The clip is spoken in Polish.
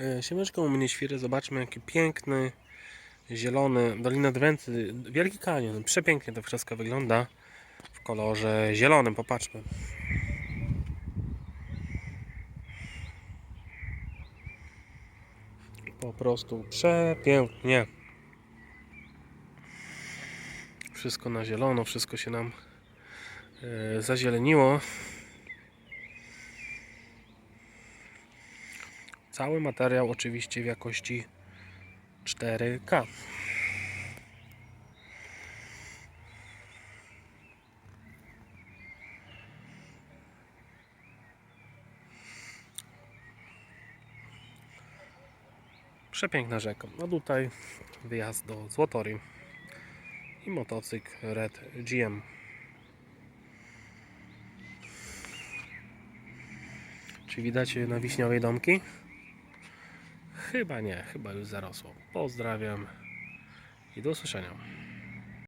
E, Siemeczko u mnie świry, zobaczmy jaki piękny, zielony, Dolina Drwęcy, Wielki Kanion. Przepięknie to wszystko wygląda w kolorze zielonym, popatrzmy. Po prostu przepięknie. Wszystko na zielono, wszystko się nam e, zazieleniło. Cały materiał oczywiście w jakości 4K. Przepiękna rzeka. No tutaj wyjazd do Złotory i motocykl Red GM. Czy widać na wiśniowej domki? Chyba nie, chyba już zarosło. Pozdrawiam i do usłyszenia.